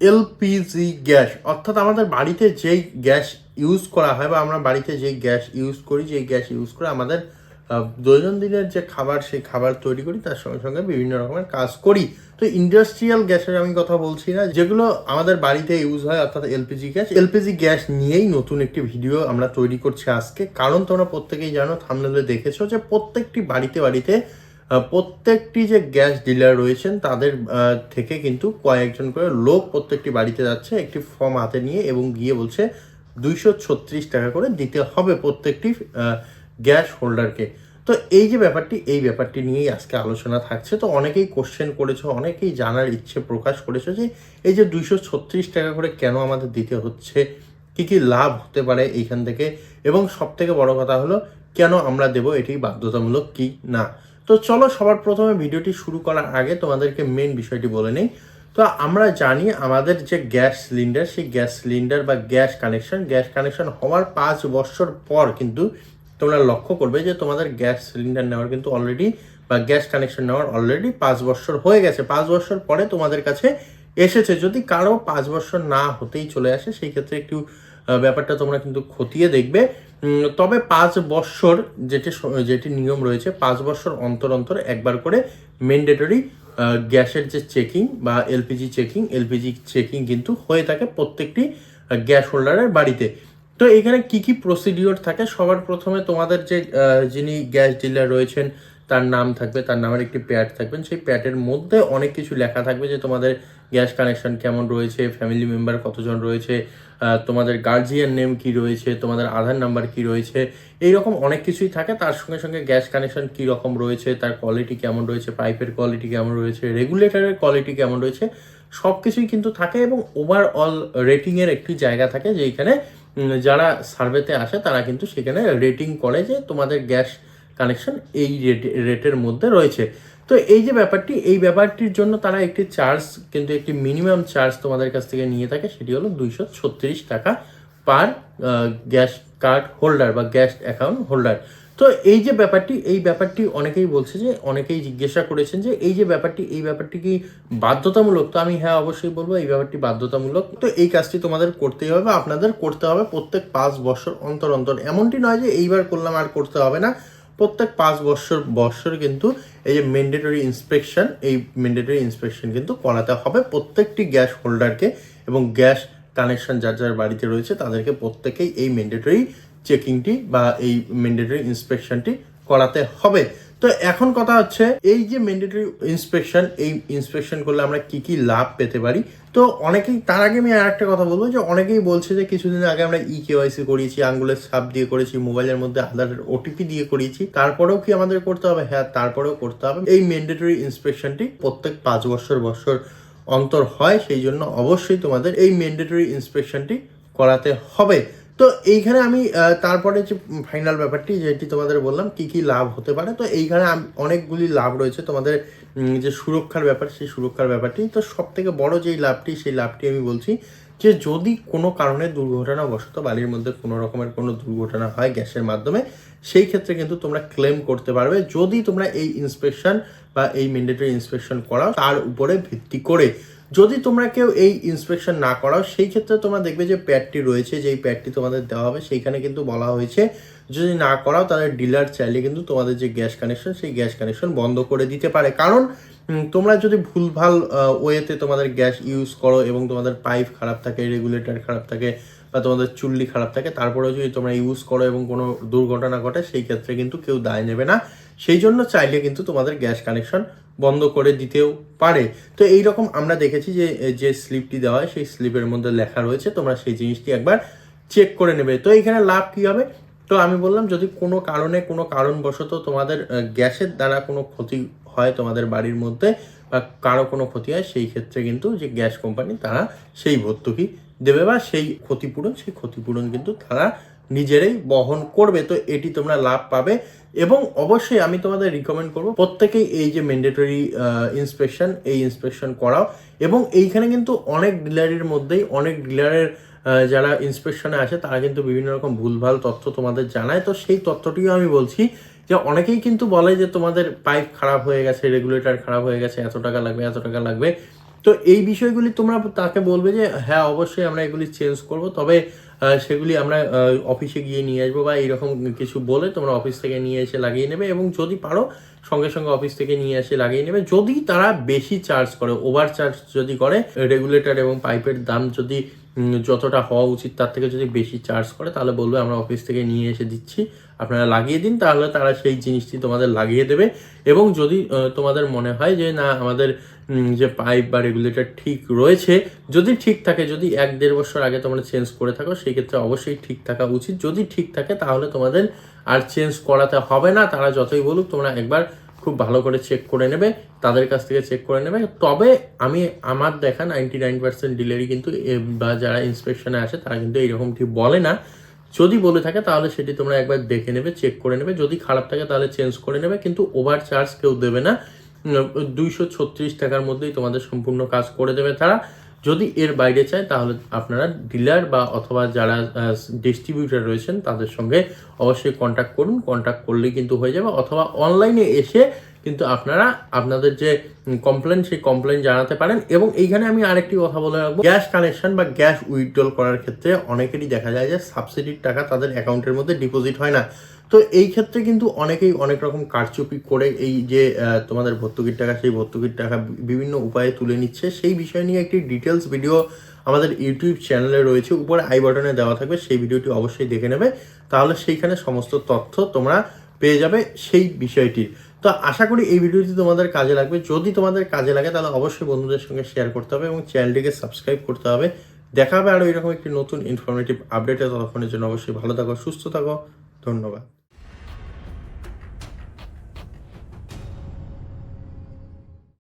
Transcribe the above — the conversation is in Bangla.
এলপিজি গ্যাস, অর্থাৎ আমাদের বাড়িতে যেই গ্যাস ইউজ করা হয় বা আমরা বাড়িতে যেই গ্যাস ইউজ করি, যেই গ্যাস ইউজ করে আমাদের দৈনন্দিনের যে খাবার, সেই খাবার তৈরি করি, তার সঙ্গে সঙ্গে বিভিন্ন রকমের কাজ করি। তো ইন্ডাস্ট্রিয়াল গ্যাসের আমি কথা বলছি না, যেগুলো আমাদের বাড়িতে ইউজ হয়, অর্থাৎ এলপিজি গ্যাস। এলপিজি গ্যাস নিয়েই নতুন একটি ভিডিও আমরা তৈরি করছি আজকে। কারণ তোমরা প্রত্যেকেই জানো থামনেলে দেখেছ যে প্রত্যেকটি বাড়িতে বাড়িতে প্রত্যেকটি যে গ্যাস ডিলার রয়েছেন, তাদের থেকে কিন্তু কয়েকজন করে লোক প্রত্যেকটি বাড়িতে যাচ্ছে, একটি ফর্ম হাতে নিয়ে এবং গিয়ে বলছে দুইশো ছত্রিশ টাকা করে দিতে হবে প্রত্যেকটি গ্যাস হোল্ডারকে। তো এই যে ব্যাপারটি, এই ব্যাপারটি নিয়েই আজকে আলোচনা থাকছে। তো অনেকেই কোশ্চেন করেছ, অনেকেই জানার ইচ্ছে প্রকাশ করেছে যে এই যে দুইশো ছত্রিশ টাকা করে কেন আমাদের দিতে হচ্ছে, কি কি লাভ হতে পারে এইখান থেকে? এবং সব থেকে বড় কথা হলো, কেন আমরা দেব এটি বাধ্যতামূলক কি না? তো চলো সবার প্রথমে ভিডিওটি শুরু করার আগে তোমাদেরকে মেন বিষয়টি বলে নেই। তো আমরা জানি আমাদের যে গ্যাস সিলিন্ডার, সেই গ্যাস সিলিন্ডার বা গ্যাস কানেকশন গ্যাস কানেকশন হওয়ার পাঁচ বছর পর কিন্তু তোমরা লক্ষ্য করবে যে তোমাদের গ্যাস সিলিন্ডার নেওয়ার কিন্তু অলরেডি বা গ্যাস কানেকশন নেওয়ার অলরেডি পাঁচ বছর হয়ে গেছে। পাঁচ বছর পরে তোমাদের কাছে এসেছে। যদি কারও পাঁচ বছর না হতেই চলে আসে, সেই ক্ষেত্রে একটু ব্যাপারটা তোমরা কিন্তু খতিয়ে দেখবে। তবে পাঁচ বছর যেটি যেটি নিয়ম রয়েছে, পাঁচ বছর অন্তর অন্তর একবার করে ম্যান্ডেটরি গ্যাসের যে চেকিং বা এলপিজি চেকিং এলপিজি চেকিং কিন্তু হয়ে থাকে প্রত্যেকটি গ্যাস হোল্ডারের বাড়িতে। তো এখানে কি কি প্রসিডিওর থাকে? সবার প্রথমে তোমাদের যে যিনি গ্যাস ডিলার রয়েছেন, তার নাম থাকবে, তার নামের একটি প্যাড থাকবেন সেই প্যাডের মধ্যে অনেক কিছু লেখা থাকবে যে তোমাদের গ্যাস কানেকশন কেমন রয়েছে ফ্যামিলি মেম্বার কতজন রয়েছে তোমাদের গার্জিয়ান নেম কি রয়েছে তোমাদের আধার নাম্বার কি রয়েছে এই রকম অনেক কিছুই থাকে। তার সঙ্গে সঙ্গে গ্যাস কানেকশন কি রকম রয়েছে তার কোয়ালিটি কেমন রয়েছে পাইপের কোয়ালিটি কেমন রয়েছে রেগুলেটরের কোয়ালিটি কেমন রয়েছে সব কিছুই কিন্তু থাকে এবং ওভারঅল রেটিংয়ের একটি জায়গা থাকে উম, যারা সার্ভেতে আসে তারা কিন্তু সেখানে রেটিং করে যে তোমাদের গ্যাস কানেকশন এই রেট রেটের মধ্যে রয়েছে। তো এই যে ব্যাপারটি, এই ব্যাপারটির জন্য তারা একটি চার্জ, কিন্তু একটি মিনিমাম চার্জ তোমাদের কাছ থেকে নিয়ে থাকে, সেটি হলো দুইশো ছত্রিশ টাকা পার গ্যাস কার্ড হোল্ডার বা গ্যাস অ্যাকাউন্ট হোল্ডার। তো এই যে ব্যাপারটি, এই ব্যাপারটি অনেকেই বলছে যে, অনেকেই জিজ্ঞাসা করেছেন যে, এই যে ব্যাপারটি, এই ব্যাপারটি কি বাধ্যতামূলক? তো আমি হ্যাঁ অবশ্যই বলব, এই ব্যাপারটি বাধ্যতামূলক। তো এই কাজটি তোমাদের করতেই হবে আপনাদের করতে হবে প্রত্যেক পাঁচ বছর অন্তর অন্তর। এমনটি নয় যে এইবার করলাম আর করতে হবে না। প্রত্যেক পাঁচ বছর বছর কিন্তু এই যে ম্যান্ডেটরি ইন্সপেকশন এই ম্যান্ডেটরি ইন্সপেকশন কিন্তু করাতে হবে। প্রত্যেকটি গ্যাস হোল্ডারকে এবং গ্যাস কানেকশন যার যার বাড়িতে রয়েছে, তাদেরকে প্রত্যেকেই এই ম্যান্ডেটরি চেকিংটি বা এই ম্যান্ডেটরি ইন্সপেকশনটি করাতে হবে। তো এখন কথা হচ্ছে, এই যে ম্যান্ডেটরি ইন্সপেকশন এই ইন্সপেকশন করলে আমরা কি কি লাভ পেতে পারি? তো অনেকেই, তার আগে আমি আর একটা কথা বলব যে অনেকেই বলছে যে কিছুদিন আগে আমরা ই কেওয়াইসি করিয়েছি, আঙ্গুলের ছাপ দিয়ে করেছি, মোবাইলের মধ্যে আধারের ওটিপি দিয়ে করিয়েছি, তারপরেও কি আমাদের করতে হবে? হ্যাঁ তারপরেও করতে হবে। এই ম্যান্ডেটরি ইন্সপেকশনটি প্রত্যেক পাঁচ বছর বছর অন্তর হয়, সেই জন্য অবশ্যই তোমাদের এই ম্যান্ডেটরি ইন্সপেকশনটি করাতে হবে। তো এইখানে আমি তারপরে যে ফাইনাল ব্যাপারটি যেটি তোমাদের বললাম, কি কি লাভ হতে পারে, তো এইখানে অনেকগুলি লাভ রয়েছে তোমাদের যে সুরক্ষার ব্যাপার, সেই সুরক্ষার ব্যাপারটি। তো সব থেকে বড় যেই লাভটি, সেই লাভটি আমি বলছি যে, যদি কোনো কারণে দুর্ঘটনাবশত বাড়ির মধ্যে কোনো রকমের কোনো দুর্ঘটনা হয় গ্যাসের মাধ্যমে, সেই ক্ষেত্রে কিন্তু তোমরা ক্লেম করতে পারবে। যদি তোমরা এই ইন্সপেকশন বা এই ম্যান্ডেটরি ইন্সপেকশন করাও, তার উপরে ভিত্তি করে যদি তোমরা কেউ এই ইন্সপেকশন না করাও, সেই ক্ষেত্রে তোমরা দেখবে যে প্যাডটি রয়েছে, যেই প্যাডটি তোমাদের দেওয়া হবে, সেইখানে কিন্তু বলা হয়েছে, যদি না করাও তাদের ডিলার চাইলে কিন্তু তোমাদের যে গ্যাস কানেকশন সেই গ্যাস কানেকশন বন্ধ করে দিতে পারে। কারণ তোমরা যদি ভুলভাল ওয়েতে তোমাদের গ্যাস ইউজ করো এবং তোমাদের পাইপ খারাপ থাকে রেগুলেটর খারাপ থাকে বা তোমাদের চুল্লি খারাপ থাকে, তারপরেও যদি তোমরা ইউজ করো এবং কোনো দুর্ঘটনা ঘটে, সেই ক্ষেত্রে কিন্তু কেউ দায় নেবে না। সেই জন্য চাইলে কিন্তু তোমাদের গ্যাস কানেকশন বন্ধ করে দিতেও পারে। তো এই রকম আমরা দেখেছি যে যে স্লিপটি দেওয়া হয়, সেই স্লিপের মধ্যে লেখা রয়েছে, তোমরা সেই জিনিসটি একবার চেক করে নেবে। তো এখানে লাভ কী হবে? তো আমি বললাম, যদি কোনো কারণে, কোনো কারণবশত তোমাদের গ্যাসের দ্বারা কোনো ক্ষতি হয় তোমাদের বাড়ির মধ্যে বা কারও কোনো ক্ষতি হয়, সেই ক্ষেত্রে কিন্তু যে গ্যাস কোম্পানি তারা সেই ভর্তুকি দেবে বা সেই ক্ষতিপূরণ সেই ক্ষতিপূরণ কিন্তু তারা নিজেরাই বহন করবে, তো এটি তোমরা লাভ পাবে। এবং অবশ্যই আমি তোমাদের রিকমেন্ড করব, প্রত্যেকেই এই যে ম্যান্ডেটরি ইন্সপেকশন এই ইন্সপেকশন করাও। এবং এইখানে কিন্তু অনেক ডিলারের মধ্যেই, অনেক ডিলারের যারা ইন্সপেকশনে আসে, তারা কিন্তু বিভিন্ন রকম ভুলভাল তথ্য তোমাদের জানায়। তো সেই তথ্যটিও আমি বলছি যে, অনেকেই কিন্তু বলে যে, তোমাদের পাইপ খারাপ হয়ে গেছে রেগুলেটর খারাপ হয়ে গেছে, এত টাকা লাগবে, এত টাকা লাগবে। তো এই বিষয়গুলি তোমরা তাকে বলবে যে হ্যাঁ অবশ্যই আমরা এগুলি চেঞ্জ করব। তবে সেগুলি আমরা অফিসে গিয়ে নিয়ে আসব বা এইরকম কিছু বলে তোমরা অফিস থেকে নিয়ে এসে লাগিয়ে নেবে এবং যদি পারো সঙ্গে সঙ্গে অফিস থেকে নিয়ে এসে লাগিয়ে নেবে। যদি তারা বেশি চার্জ করে ওভার চার্জ যদি করে রেগুলেটর এবং পাইপের দাম যদি যতটা হওয়া উচিত তার থেকে যদি বেশি চার্জ করে, তাহলে বলবে আমরা অফিস থেকে নিয়ে এসে দিচ্ছি, আপনারা লাগিয়ে দিন, তাহলে তারা সেই জিনিসটি তোমাদের লাগিয়ে দেবে। এবং যদি তোমাদের মনে হয় যে না, আমাদের যে পাইপ বা রেগুলেটর ঠিক রয়েছে, যদি ঠিক থাকে, যদি এক দেড় বছর আগে তোমরা চেঞ্জ করে থাকো, সেই ক্ষেত্রে অবশ্যই ঠিক থাকা উচিত। যদি ঠিক থাকে, তাহলে তোমাদের আর চেঞ্জ করাতে হবে না, তারা যতই বলুক, তোমরা একবার খুব ভালো করে চেক করে নেবে, তাদের কাছ থেকে চেক করে নেবে। তবে আমি, আমার দেখা নাইনটি নাইন পার্সেন্ট ডিলারই কিন্তু বা যারা ইন্সপেকশনে আসে, তারা কিন্তু এইরকমটি বলে না। যদি বলে থাকে, তাহলে সেটি তোমরা একবার দেখে নেবে চেক করে নেবে। যদি খারাপ থাকে, তাহলে চেঞ্জ করে নেবে, কিন্তু ওভার চার্জ কেউ দেবে না। দুইশো ছত্রিশ টাকার মধ্যেই তোমাদের সম্পূর্ণ কাজ করে দেবে তারা। যদি এর বাইরে চায়, তাহলে আপনারা ডিলার বা অথবা যারা ডিস্ট্রিবিউটার রয়েছেন, তাদের সঙ্গে অবশ্যই কন্ট্যাক্ট করুন। কন্ট্যাক্ট করলে কিন্তু হয়ে যাবে। অথবা অনলাইনে এসে কিন্তু আপনারা, আপনাদের যে কমপ্লেন সেই কমপ্লেন জানাতে পারেন। এবং এইখানে আমি আরেকটি কথা বলে রাখব। গ্যাস কানেকশন বা গ্যাস উইথড্রল করার ক্ষেত্রে অনেকেরই দেখা যায় যে সাবসিডির টাকা তাদের অ্যাকাউন্টের মধ্যে ডিপোজিট হয় না। তো এই ক্ষেত্রে কিন্তু অনেকেই অনেক রকম কারচুপি করে এই যে তোমাদের ভর্তুকির টাকা, সেই ভর্তুকির টাকা বিভিন্ন উপায়ে তুলে নিচ্ছে। সেই বিষয় নিয়ে একটি ডিটেলস ভিডিও আমাদের ইউটিউব চ্যানেলে রয়েছে। উপরে আই বাটনে দেওয়া থাকবে, সেই ভিডিওটি অবশ্যই দেখে নেবে। তাহলে সেইখানে সমস্ত তথ্য তোমরা পেয়ে যাবে সেই বিষয়টির। তো আশা করি এই ভিডিওটি তোমাদের কাজে লাগবে। যদি তোমাদের কাজে লাগে, তাহলে অবশ্যই বন্ধুদের সঙ্গে শেয়ার করতে হবে এবং চ্যানেলটিকে সাবস্ক্রাইব করতে হবে। দেখা হবে আরও এরকম একটি নতুন ইনফরমেটিভ আপডেটে ততক্ষণের জন্য। অবশ্যই ভালো থাকো, সুস্থ থাকো। ধন্যবাদ।